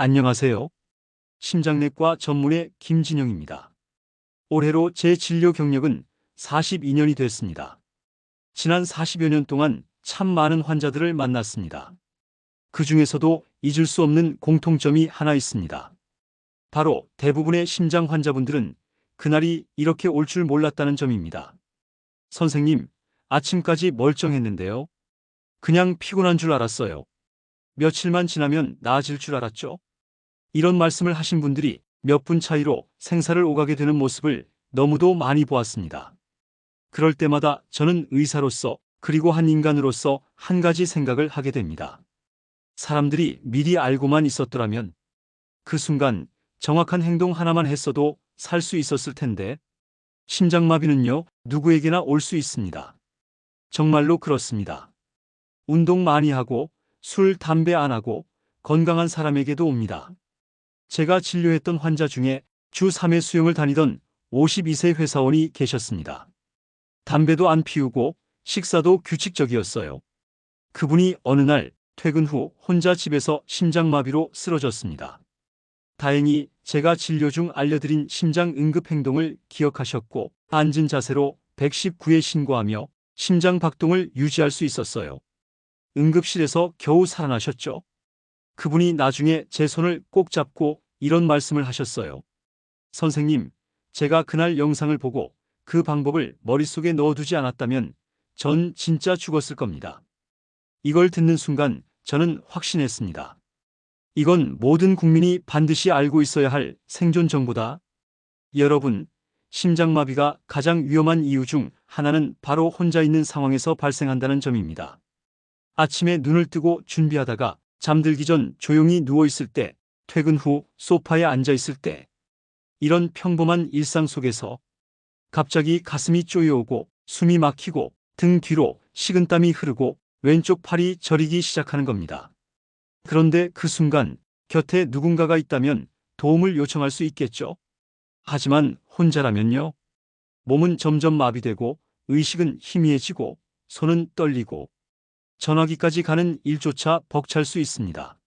안녕하세요. 심장내과 전문의 김진영입니다. 올해로 제 진료 경력은 42년이 됐습니다. 지난 40여 년 동안 참 많은 환자들을 만났습니다. 그 중에서도 잊을 수 없는 공통점이 하나 있습니다. 바로 대부분의 심장 환자분들은 그날이 이렇게 올 줄 몰랐다는 점입니다. 선생님, 아침까지 멀쩡했는데요. 그냥 피곤한 줄 알았어요. 며칠만 지나면 나아질 줄 알았죠? 이런 말씀을 하신 분들이 몇 분 차이로 생사를 오가게 되는 모습을 너무도 많이 보았습니다. 그럴 때마다 저는 의사로서 그리고 한 인간으로서 한 가지 생각을 하게 됩니다. 사람들이 미리 알고만 있었더라면 그 순간 정확한 행동 하나만 했어도 살 수 있었을 텐데 심장마비는요 누구에게나 올 수 있습니다. 정말로 그렇습니다. 운동 많이 하고 술, 담배 안 하고 건강한 사람에게도 옵니다. 제가 진료했던 환자 중에 주 3회 수영을 다니던 52세 회사원이 계셨습니다. 담배도 안 피우고 식사도 규칙적이었어요. 그분이 어느 날 퇴근 후 혼자 집에서 심장마비로 쓰러졌습니다. 다행히 제가 진료 중 알려드린 심장 응급 행동을 기억하셨고 앉은 자세로 119에 신고하며 심장 박동을 유지할 수 있었어요. 응급실에서 겨우 살아나셨죠. 그분이 나중에 제 손을 꼭 잡고 이런 말씀을 하셨어요. 선생님, 제가 그날 영상을 보고 그 방법을 머릿속에 넣어두지 않았다면 전 진짜 죽었을 겁니다. 이걸 듣는 순간 저는 확신했습니다. 이건 모든 국민이 반드시 알고 있어야 할 생존 정보다. 여러분, 심장마비가 가장 위험한 이유 중 하나는 바로 혼자 있는 상황에서 발생한다는 점입니다. 아침에 눈을 뜨고 준비하다가 잠들기 전 조용히 누워 있을 때, 퇴근 후 소파에 앉아 있을 때, 이런 평범한 일상 속에서 갑자기 가슴이 쪼여오고 숨이 막히고 등 뒤로 식은땀이 흐르고 왼쪽 팔이 저리기 시작하는 겁니다. 그런데 그 순간 곁에 누군가가 있다면 도움을 요청할 수 있겠죠? 하지만 혼자라면요? 몸은 점점 마비되고 의식은 희미해지고 손은 떨리고 전화기까지 가는 일조차 벅찰 수 있습니다.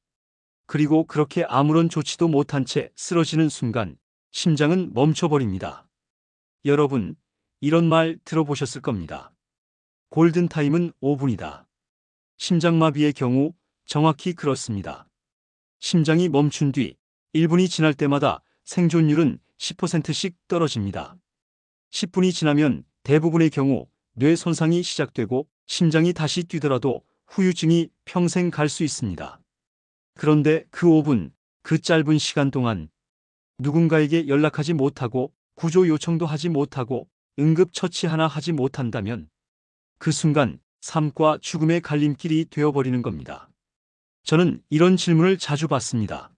그리고 그렇게 아무런 조치도 못한 채 쓰러지는 순간 심장은 멈춰버립니다. 여러분, 이런 말 들어보셨을 겁니다. 골든타임은 5분이다. 심장마비의 경우 정확히 그렇습니다. 심장이 멈춘 뒤 1분이 지날 때마다 생존율은 10%씩 떨어집니다. 10분이 지나면 대부분의 경우 뇌 손상이 시작되고 심장이 다시 뛰더라도 후유증이 평생 갈 수 있습니다. 그런데 그 5분, 그 짧은 시간 동안 누군가에게 연락하지 못하고 구조 요청도 하지 못하고 응급처치 하나 하지 못한다면 그 순간 삶과 죽음의 갈림길이 되어버리는 겁니다. 저는 이런 질문을 자주 받습니다.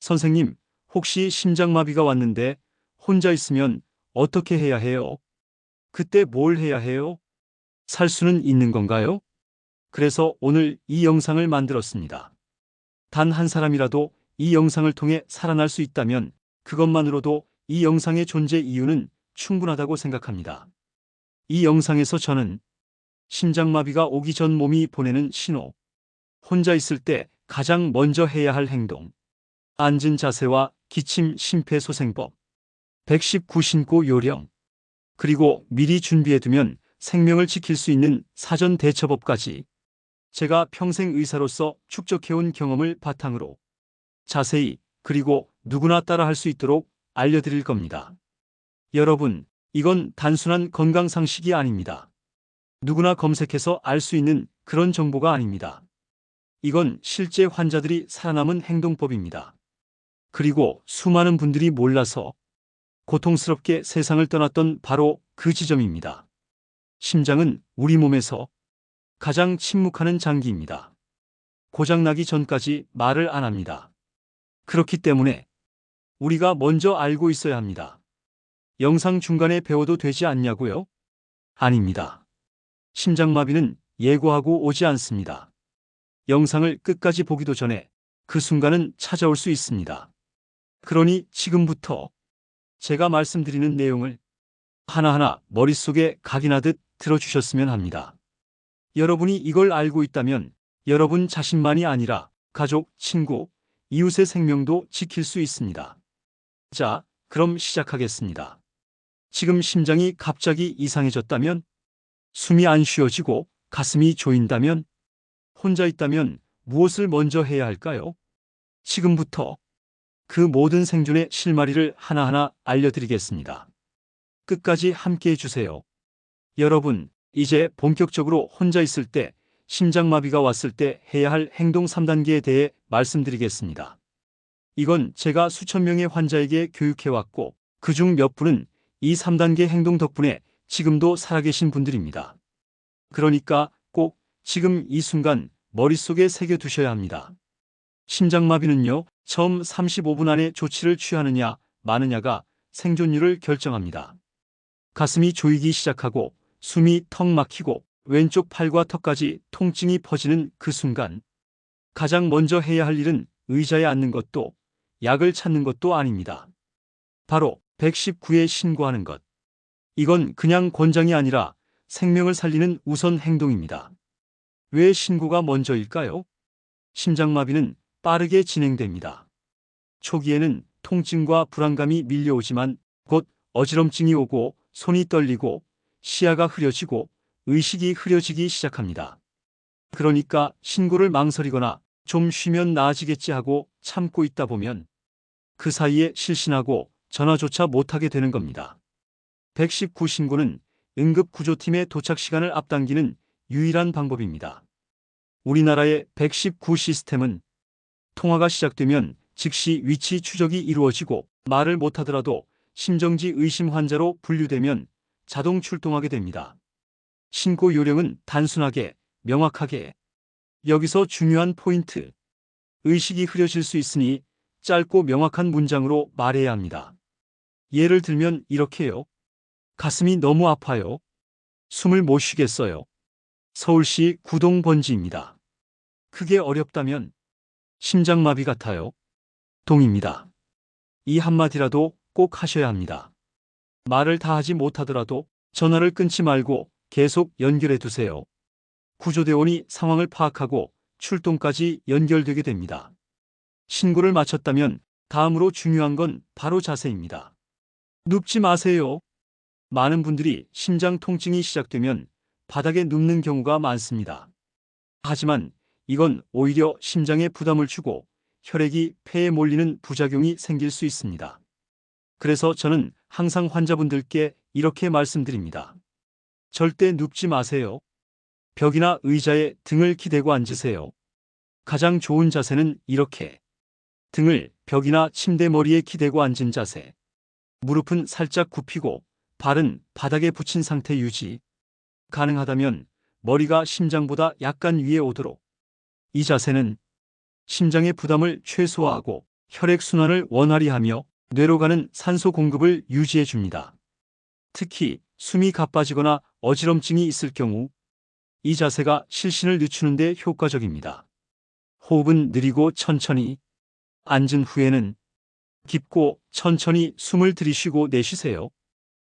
선생님, 혹시 심장마비가 왔는데 혼자 있으면 어떻게 해야 해요? 그때 뭘 해야 해요? 살 수는 있는 건가요? 그래서 오늘 이 영상을 만들었습니다. 단 한 사람이라도 이 영상을 통해 살아날 수 있다면 그것만으로도 이 영상의 존재 이유는 충분하다고 생각합니다. 이 영상에서 저는 심장마비가 오기 전 몸이 보내는 신호, 혼자 있을 때 가장 먼저 해야 할 행동, 앉은 자세와 기침 심폐소생법, 119 신고 요령, 그리고 미리 준비해두면 생명을 지킬 수 있는 사전 대처법까지 제가 평생 의사로서 축적해온 경험을 바탕으로 자세히 그리고 누구나 따라 할 수 있도록 알려드릴 겁니다. 여러분, 이건 단순한 건강 상식이 아닙니다. 누구나 검색해서 알 수 있는 그런 정보가 아닙니다. 이건 실제 환자들이 살아남은 행동법입니다. 그리고 수많은 분들이 몰라서 고통스럽게 세상을 떠났던 바로 그 지점입니다. 심장은 우리 몸에서 가장 침묵하는 장기입니다. 고장나기 전까지 말을 안 합니다. 그렇기 때문에 우리가 먼저 알고 있어야 합니다. 영상 중간에 배워도 되지 않냐고요? 아닙니다. 심장마비는 예고하고 오지 않습니다. 영상을 끝까지 보기도 전에 그 순간은 찾아올 수 있습니다. 그러니 지금부터 제가 말씀드리는 내용을 하나하나 머릿속에 각인하듯 들어주셨으면 합니다. 여러분이 이걸 알고 있다면 여러분 자신만이 아니라 가족, 친구, 이웃의 생명도 지킬 수 있습니다. 자, 그럼 시작하겠습니다. 지금 심장이 갑자기 이상해졌다면, 숨이 안 쉬어지고 가슴이 조인다면, 혼자 있다면 무엇을 먼저 해야 할까요? 지금부터 그 모든 생존의 실마리를 하나하나 알려드리겠습니다. 끝까지 함께 해주세요. 여러분, 이제 본격적으로 혼자 있을 때 심장마비가 왔을 때 해야 할 행동 3단계에 대해 말씀드리겠습니다. 이건 제가 수천 명의 환자에게 교육해왔고 그 중 몇 분은 이 3단계 행동 덕분에 지금도 살아계신 분들입니다. 그러니까 꼭 지금 이 순간 머릿속에 새겨두셔야 합니다. 심장마비는요, 처음 35분 안에 조치를 취하느냐, 마느냐가 생존율을 결정합니다. 가슴이 조이기 시작하고 숨이 턱 막히고 왼쪽 팔과 턱까지 통증이 퍼지는 그 순간 가장 먼저 해야 할 일은 의자에 앉는 것도 약을 찾는 것도 아닙니다. 바로 119에 신고하는 것. 이건 그냥 권장이 아니라 생명을 살리는 우선 행동입니다. 왜 신고가 먼저일까요? 심장마비는 빠르게 진행됩니다. 초기에는 통증과 불안감이 밀려오지만 곧 어지럼증이 오고 손이 떨리고 시야가 흐려지고 의식이 흐려지기 시작합니다. 그러니까 신고를 망설이거나 좀 쉬면 나아지겠지 하고 참고 있다 보면 그 사이에 실신하고 전화조차 못하게 되는 겁니다. 119 신고는 응급구조팀의 도착 시간을 앞당기는 유일한 방법입니다. 우리나라의 119 시스템은 통화가 시작되면 즉시 위치 추적이 이루어지고 말을 못하더라도 심정지 의심 환자로 분류되면 자동 출동하게 됩니다. 신고 요령은 단순하게, 명확하게. 여기서 중요한 포인트. 의식이 흐려질 수 있으니 짧고 명확한 문장으로 말해야 합니다. 예를 들면 이렇게요. 가슴이 너무 아파요. 숨을 못 쉬겠어요. 서울시 구동 번지입니다. 그게 어렵다면 심장마비 같아요. 동입니다. 이 한마디라도 꼭 하셔야 합니다. 말을 다 하지 못하더라도 전화를 끊지 말고 계속 연결해 두세요. 구조대원이 상황을 파악하고 출동까지 연결되게 됩니다. 신고를 마쳤다면 다음으로 중요한 건 바로 자세입니다. 눕지 마세요. 많은 분들이 심장 통증이 시작되면 바닥에 눕는 경우가 많습니다. 하지만 이건 오히려 심장에 부담을 주고 혈액이 폐에 몰리는 부작용이 생길 수 있습니다. 그래서 저는 항상 환자분들께 이렇게 말씀드립니다. 절대 눕지 마세요. 벽이나 의자에 등을 기대고 앉으세요. 가장 좋은 자세는 이렇게. 등을 벽이나 침대 머리에 기대고 앉은 자세. 무릎은 살짝 굽히고 발은 바닥에 붙인 상태 유지. 가능하다면 머리가 심장보다 약간 위에 오도록. 이 자세는 심장의 부담을 최소화하고 혈액순환을 원활히 하며 뇌로 가는 산소 공급을 유지해 줍니다. 특히 숨이 가빠지거나 어지럼증이 있을 경우 이 자세가 실신을 늦추는 데 효과적입니다. 호흡은 느리고 천천히 앉은 후에는 깊고 천천히 숨을 들이쉬고 내쉬세요.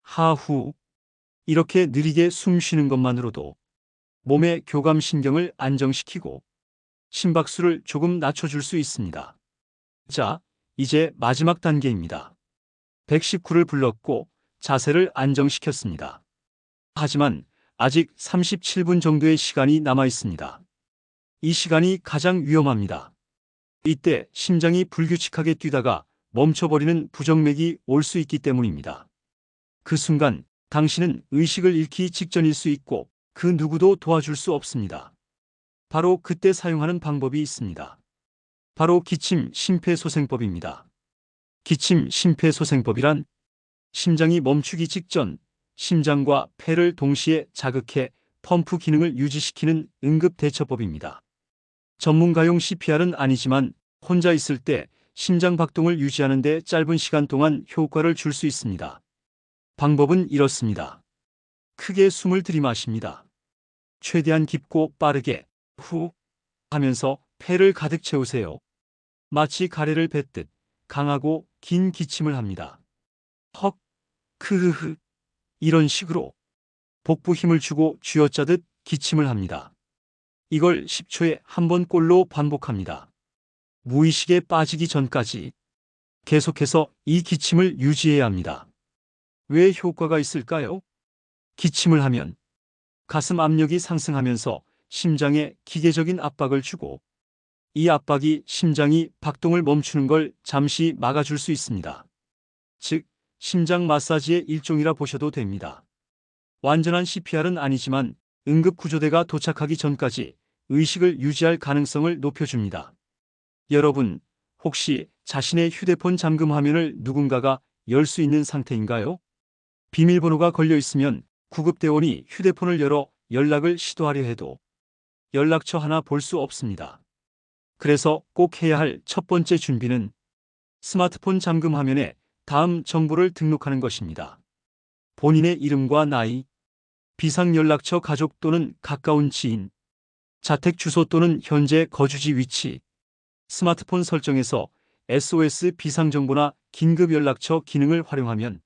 하후 이렇게 느리게 숨 쉬는 것만으로도 몸의 교감신경을 안정시키고 심박수를 조금 낮춰줄 수 있습니다. 자, 이제 마지막 단계입니다. 119를 불렀고 자세를 안정시켰습니다. 하지만 아직 37분 정도의 시간이 남아 있습니다. 이 시간이 가장 위험합니다. 이때 심장이 불규칙하게 뛰다가 멈춰버리는 부정맥이 올 수 있기 때문입니다. 그 순간 당신은 의식을 잃기 직전일 수 있고 그 누구도 도와줄 수 없습니다. 바로 그때 사용하는 방법이 있습니다. 바로 기침 심폐소생법입니다. 기침 심폐소생법이란 심장이 멈추기 직전 심장과 폐를 동시에 자극해 펌프 기능을 유지시키는 응급 대처법입니다. 전문가용 CPR은 아니지만 혼자 있을 때 심장 박동을 유지하는 데 짧은 시간 동안 효과를 줄 수 있습니다. 방법은 이렇습니다. 크게 숨을 들이마십니다. 최대한 깊고 빠르게 후 하면서 폐를 가득 채우세요. 마치 가래를 뱉듯 강하고 긴 기침을 합니다. 헉, 크흐흐. 이런 식으로 복부 힘을 주고 쥐어짜듯 기침을 합니다. 이걸 10초에 한 번 꼴로 반복합니다. 무의식에 빠지기 전까지 계속해서 이 기침을 유지해야 합니다. 왜 효과가 있을까요? 기침을 하면 가슴 압력이 상승하면서 심장에 기계적인 압박을 주고 이 압박이 심장이 박동을 멈추는 걸 잠시 막아줄 수 있습니다. 즉, 심장 마사지의 일종이라 보셔도 됩니다. 완전한 CPR은 아니지만 응급구조대가 도착하기 전까지 의식을 유지할 가능성을 높여줍니다. 여러분, 혹시 자신의 휴대폰 잠금 화면을 누군가가 열 수 있는 상태인가요? 비밀번호가 걸려 있으면 구급대원이 휴대폰을 열어 연락을 시도하려 해도 연락처 하나 볼 수 없습니다. 그래서 꼭 해야 할 첫 번째 준비는 스마트폰 잠금 화면에 다음 정보를 등록하는 것입니다. 본인의 이름과 나이, 비상연락처 가족 또는 가까운 지인, 자택 주소 또는 현재 거주지 위치, 스마트폰 설정에서 SOS 비상정보나 긴급연락처 기능을 활용하면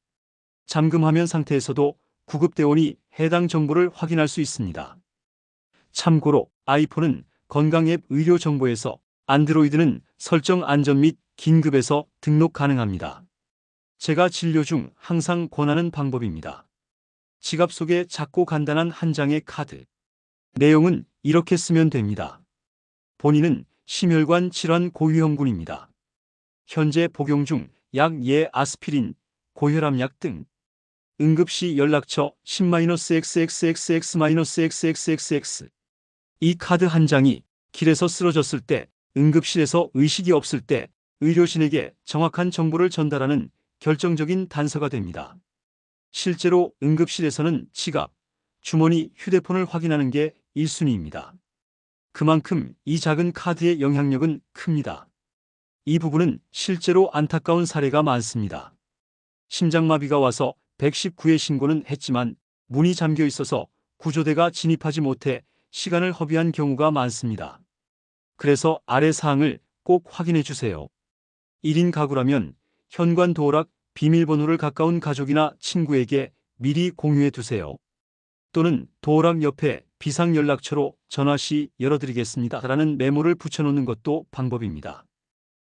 잠금화면 상태에서도 구급대원이 해당 정보를 확인할 수 있습니다. 참고로 아이폰은 건강앱 의료정보에서 안드로이드는 설정 안전 및 긴급에서 등록 가능합니다. 제가 진료 중 항상 권하는 방법입니다. 지갑 속에 작고 간단한 한 장의 카드. 내용은 이렇게 쓰면 됩니다. 본인은 심혈관 질환 고위험군입니다. 현재 복용 중 약 예 아스피린, 고혈압약 등 응급시 연락처 10-XXXX-XXXX 이 카드 한 장이 길에서 쓰러졌을 때, 응급실에서 의식이 없을 때 의료진에게 정확한 정보를 전달하는 결정적인 단서가 됩니다. 실제로 응급실에서는 지갑, 주머니, 휴대폰을 확인하는 게 1순위입니다. 그만큼 이 작은 카드의 영향력은 큽니다. 이 부분은 실제로 안타까운 사례가 많습니다. 심장마비가 와서 119에 신고는 했지만 문이 잠겨 있어서 구조대가 진입하지 못해 시간을 허비한 경우가 많습니다. 그래서 아래 사항을 꼭 확인해 주세요. 1인 가구라면 현관 도어락 비밀번호를 가까운 가족이나 친구에게 미리 공유해 두세요. 또는 도어락 옆에 비상연락처로 전화 시 열어드리겠습니다. 라는 메모를 붙여놓는 것도 방법입니다.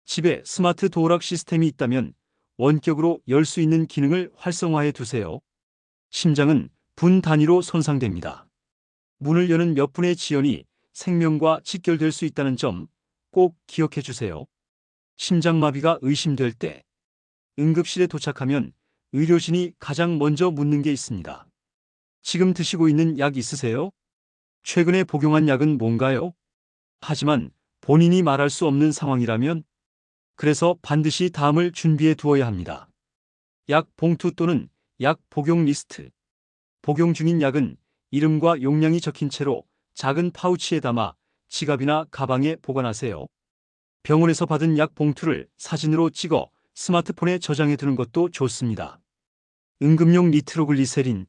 집에 스마트 도어락 시스템이 있다면 원격으로 열 수 있는 기능을 활성화해 두세요. 심장은 분 단위로 손상됩니다. 문을 여는 몇 분의 지연이 생명과 직결될 수 있다는 점 꼭 기억해 주세요. 심장마비가 의심될 때 응급실에 도착하면 의료진이 가장 먼저 묻는 게 있습니다. 지금 드시고 있는 약 있으세요? 최근에 복용한 약은 뭔가요? 하지만 본인이 말할 수 없는 상황이라면 그래서 반드시 다음을 준비해 두어야 합니다. 약 봉투 또는 약 복용 리스트. 복용 중인 약은 이름과 용량이 적힌 채로 작은 파우치에 담아 지갑이나 가방에 보관하세요. 병원에서 받은 약 봉투를 사진으로 찍어 스마트폰에 저장해 두는 것도 좋습니다. 응급용 니트로글리세린.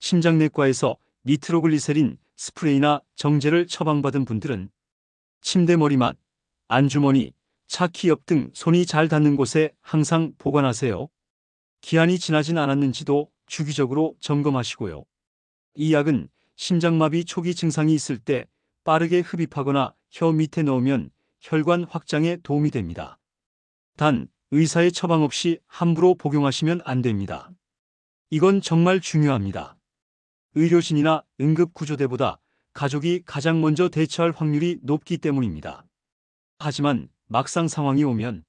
심장내과에서 니트로글리세린 스프레이나 정제를 처방받은 분들은 침대 머리맡, 안주머니, 차 키 옆 등 손이 잘 닿는 곳에 항상 보관하세요. 기한이 지나진 않았는지도 주기적으로 점검하시고요. 이 약은 심장마비 초기 증상이 있을 때 빠르게 흡입하거나 혀 밑에 넣으면 혈관 확장에 도움이 됩니다. 단, 의사의 처방 없이 함부로 복용하시면 안 됩니다. 이건 정말 중요합니다. 의료진이나 응급구조대보다 가족이 가장 먼저 대처할 확률이 높기 때문입니다. 하지만 막상 상황이 오면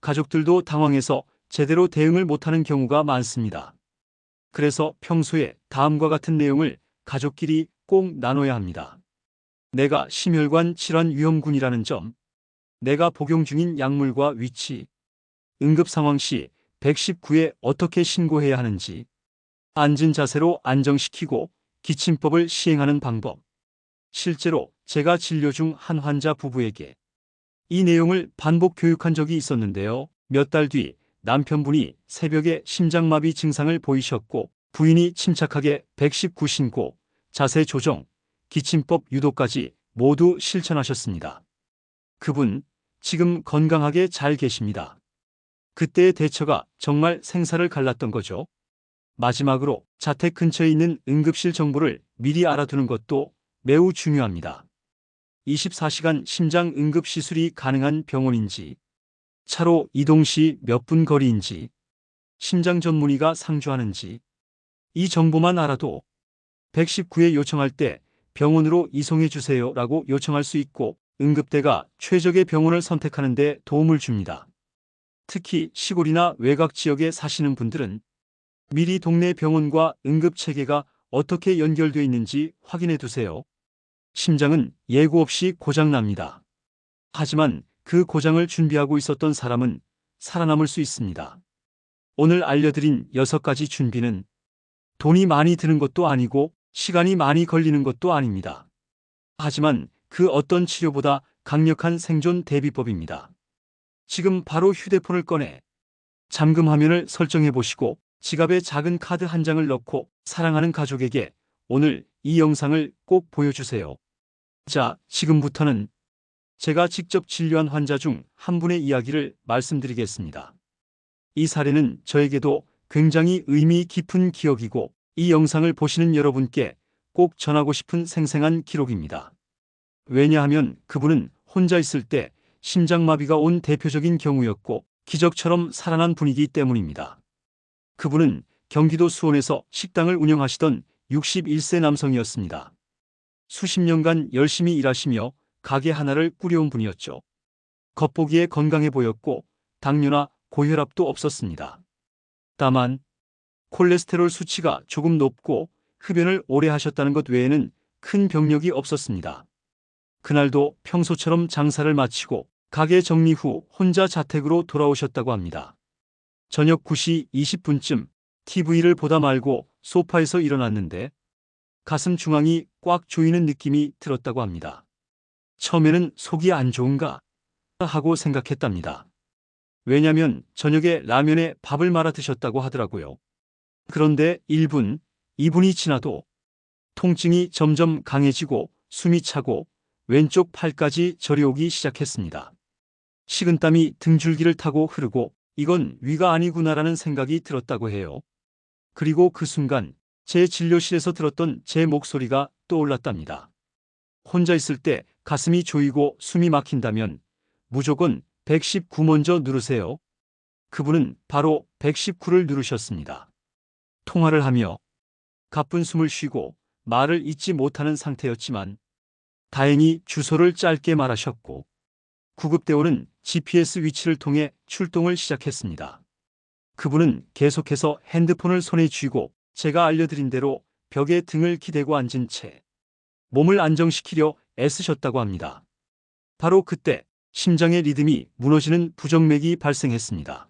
가족들도 당황해서 제대로 대응을 못하는 경우가 많습니다. 그래서 평소에 다음과 같은 내용을 가족끼리 꼭 나눠야 합니다. 내가 심혈관 질환 위험군이라는 점, 내가 복용 중인 약물과 위치, 응급 상황 시 119에 어떻게 신고해야 하는지, 앉은 자세로 안정시키고 기침법을 시행하는 방법. 실제로 제가 진료 중 한 환자 부부에게 이 내용을 반복 교육한 적이 있었는데요. 몇 달 뒤 남편분이 새벽에 심장마비 증상을 보이셨고 부인이 침착하게 119 신고, 자세 조정, 기침법 유도까지 모두 실천하셨습니다. 그분 지금 건강하게 잘 계십니다. 그때의 대처가 정말 생사를 갈랐던 거죠. 마지막으로 자택 근처에 있는 응급실 정보를 미리 알아두는 것도 매우 중요합니다. 24시간 심장 응급 시술이 가능한 병원인지, 차로 이동 시 몇 분 거리인지, 심장 전문의가 상주하는지, 이 정보만 알아도 119에 요청할 때 병원으로 이송해 주세요 라고 요청할 수 있고 응급대가 최적의 병원을 선택하는 데 도움을 줍니다. 특히 시골이나 외곽 지역에 사시는 분들은 미리 동네 병원과 응급 체계가 어떻게 연결되어 있는지 확인해 두세요. 심장은 예고 없이 고장납니다. 하지만 그 고장을 준비하고 있었던 사람은 살아남을 수 있습니다. 오늘 알려드린 6가지 준비는 돈이 많이 드는 것도 아니고 시간이 많이 걸리는 것도 아닙니다. 하지만 그 어떤 치료보다 강력한 생존 대비법입니다. 지금 바로 휴대폰을 꺼내 잠금 화면을 설정해 보시고 지갑에 작은 카드 한 장을 넣고 사랑하는 가족에게 오늘 이 영상을 꼭 보여주세요. 자, 지금부터는 제가 직접 진료한 환자 중 한 분의 이야기를 말씀드리겠습니다. 이 사례는 저에게도 굉장히 의미 깊은 기억이고 이 영상을 보시는 여러분께 꼭 전하고 싶은 생생한 기록입니다. 왜냐하면 그분은 혼자 있을 때 심장마비가 온 대표적인 경우였고 기적처럼 살아난 분이기 때문입니다. 그분은 경기도 수원에서 식당을 운영하시던 61세 남성이었습니다. 수십 년간 열심히 일하시며 가게 하나를 꾸려온 분이었죠. 겉보기에 건강해 보였고 당뇨나 고혈압도 없었습니다. 다만 콜레스테롤 수치가 조금 높고 흡연을 오래 하셨다는 것 외에는 큰 병력이 없었습니다. 그날도 평소처럼 장사를 마치고 가게 정리 후 혼자 자택으로 돌아오셨다고 합니다. 저녁 9시 20분쯤 TV를 보다 말고 소파에서 일어났는데 가슴 중앙이 꽉 조이는 느낌이 들었다고 합니다. 처음에는 속이 안 좋은가 하고 생각했답니다. 왜냐면 저녁에 라면에 밥을 말아 드셨다고 하더라고요. 그런데 1분, 2분이 지나도 통증이 점점 강해지고 숨이 차고 왼쪽 팔까지 저려오기 시작했습니다. 식은땀이 등줄기를 타고 흐르고 이건 위가 아니구나라는 생각이 들었다고 해요. 그리고 그 순간 제 진료실에서 들었던 제 목소리가 떠올랐답니다. 혼자 있을 때 가슴이 조이고 숨이 막힌다면 무조건 119 먼저 누르세요. 그분은 바로 119를 누르셨습니다. 통화를 하며 가쁜 숨을 쉬고 말을 잇지 못하는 상태였지만 다행히 주소를 짧게 말하셨고 구급대원은 GPS 위치를 통해 출동을 시작했습니다. 그분은 계속해서 핸드폰을 손에 쥐고 제가 알려드린 대로 벽에 등을 기대고 앉은 채 몸을 안정시키려 애쓰셨다고 합니다. 바로 그때 심장의 리듬이 무너지는 부정맥이 발생했습니다.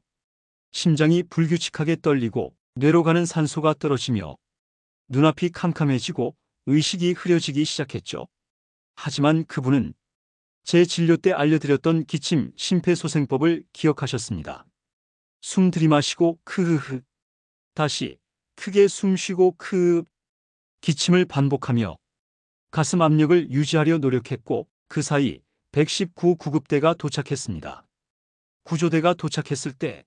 심장이 불규칙하게 떨리고 뇌로 가는 산소가 떨어지며 눈앞이 캄캄해지고 의식이 흐려지기 시작했죠. 하지만 그분은 제 진료 때 알려드렸던 기침 심폐소생법을 기억하셨습니다. 숨 들이마시고 크흐흐 다시 크게 숨 쉬고 크흡 기침을 반복하며 가슴 압력을 유지하려 노력했고 그 사이 119 구급대가 도착했습니다. 구조대가 도착했을 때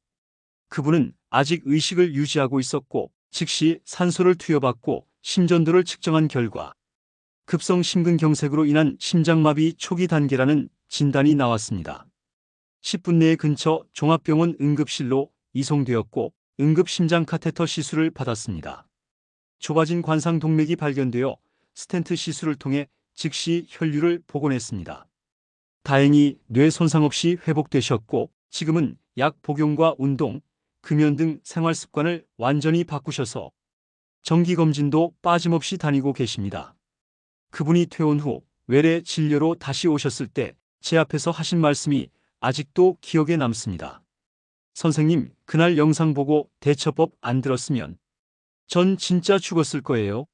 그분은 아직 의식을 유지하고 있었고 즉시 산소를 투여받고 심전도를 측정한 결과 급성 심근경색으로 인한 심장마비 초기 단계라는 진단이 나왔습니다. 10분 내에 근처 종합병원 응급실로 이송되었고 응급심장 카테터 시술을 받았습니다. 좁아진 관상 동맥이 발견되어 스텐트 시술을 통해 즉시 혈류를 복원했습니다. 다행히 뇌 손상 없이 회복되셨고 지금은 약 복용과 운동, 금연 등 생활 습관을 완전히 바꾸셔서 정기검진도 빠짐없이 다니고 계십니다. 그분이 퇴원 후 외래 진료로 다시 오셨을 때 제 앞에서 하신 말씀이 아직도 기억에 남습니다. 선생님, 그날 영상 보고 대처법 안 들었으면 전 진짜 죽었을 거예요.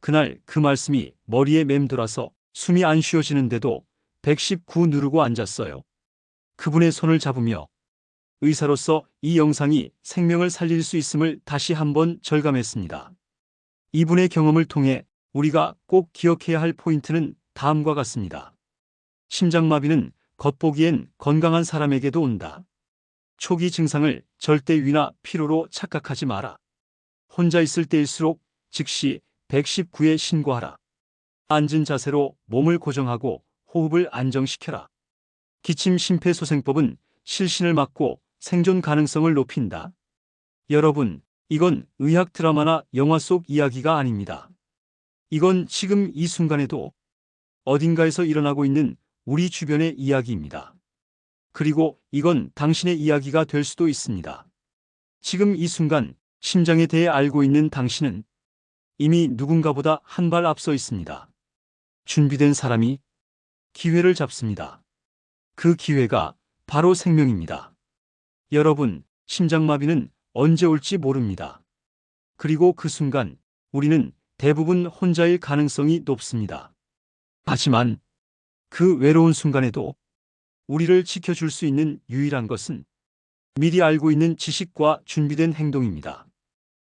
그날 그 말씀이 머리에 맴돌아서 숨이 안 쉬어지는데도 119 누르고 앉았어요. 그분의 손을 잡으며 의사로서 이 영상이 생명을 살릴 수 있음을 다시 한번 절감했습니다. 이분의 경험을 통해 우리가 꼭 기억해야 할 포인트는 다음과 같습니다. 심장마비는 겉보기엔 건강한 사람에게도 온다. 초기 증상을 절대 위나 피로로 착각하지 마라. 혼자 있을 때일수록 즉시 119에 신고하라. 앉은 자세로 몸을 고정하고 호흡을 안정시켜라. 기침 심폐소생법은 실신을 막고 생존 가능성을 높인다. 여러분, 이건 의학 드라마나 영화 속 이야기가 아닙니다. 이건 지금 이 순간에도 어딘가에서 일어나고 있는 우리 주변의 이야기입니다. 그리고 이건 당신의 이야기가 될 수도 있습니다. 지금 이 순간 심장에 대해 알고 있는 당신은 이미 누군가보다 한 발 앞서 있습니다. 준비된 사람이 기회를 잡습니다. 그 기회가 바로 생명입니다. 여러분, 심장마비는 언제 올지 모릅니다. 그리고 그 순간 우리는 대부분 혼자일 가능성이 높습니다. 하지만 그 외로운 순간에도 우리를 지켜줄 수 있는 유일한 것은 미리 알고 있는 지식과 준비된 행동입니다.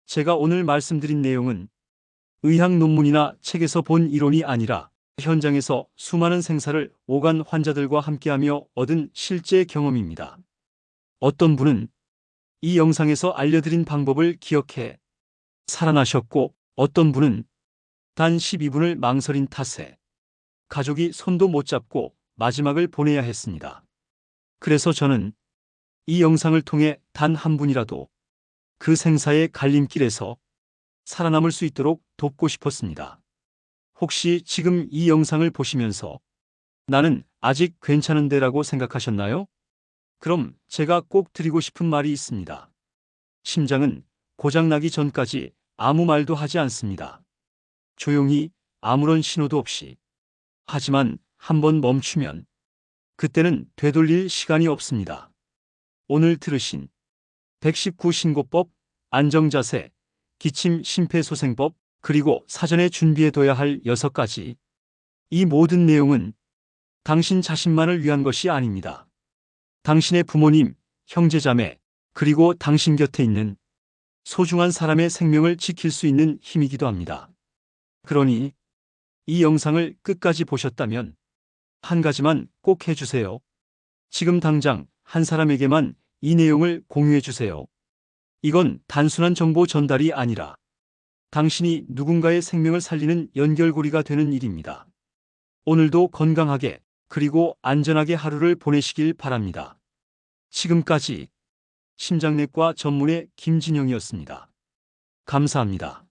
제가 오늘 말씀드린 내용은 의학 논문이나 책에서 본 이론이 아니라 현장에서 수많은 생사를 오간 환자들과 함께하며 얻은 실제 경험입니다. 어떤 분은 이 영상에서 알려드린 방법을 기억해 살아나셨고 어떤 분은 단 12분을 망설인 탓에 가족이 손도 못 잡고 마지막을 보내야 했습니다. 그래서 저는 이 영상을 통해 단 한 분이라도 그 생사의 갈림길에서 살아남을 수 있도록 돕고 싶었습니다. 혹시 지금 이 영상을 보시면서 나는 아직 괜찮은데 라고 생각하셨나요? 그럼 제가 꼭 드리고 싶은 말이 있습니다. 심장은 고장나기 전까지 아무 말도 하지 않습니다. 조용히 아무런 신호도 없이. 하지만 한번 멈추면 그때는 되돌릴 시간이 없습니다. 오늘 들으신 119 신고법, 안정자세, 기침 심폐소생법, 그리고 사전에 준비해둬야 할 6가지. 이 모든 내용은 당신 자신만을 위한 것이 아닙니다. 당신의 부모님, 형제자매, 그리고 당신 곁에 있는 소중한 사람의 생명을 지킬 수 있는 힘이기도 합니다. 그러니 이 영상을 끝까지 보셨다면 한 가지만 꼭 해주세요. 지금 당장 한 사람에게만 이 내용을 공유해 주세요. 이건 단순한 정보 전달이 아니라 당신이 누군가의 생명을 살리는 연결고리가 되는 일입니다. 오늘도 건강하게 그리고 안전하게 하루를 보내시길 바랍니다. 지금까지 심장내과 전문의 김진영이었습니다. 감사합니다.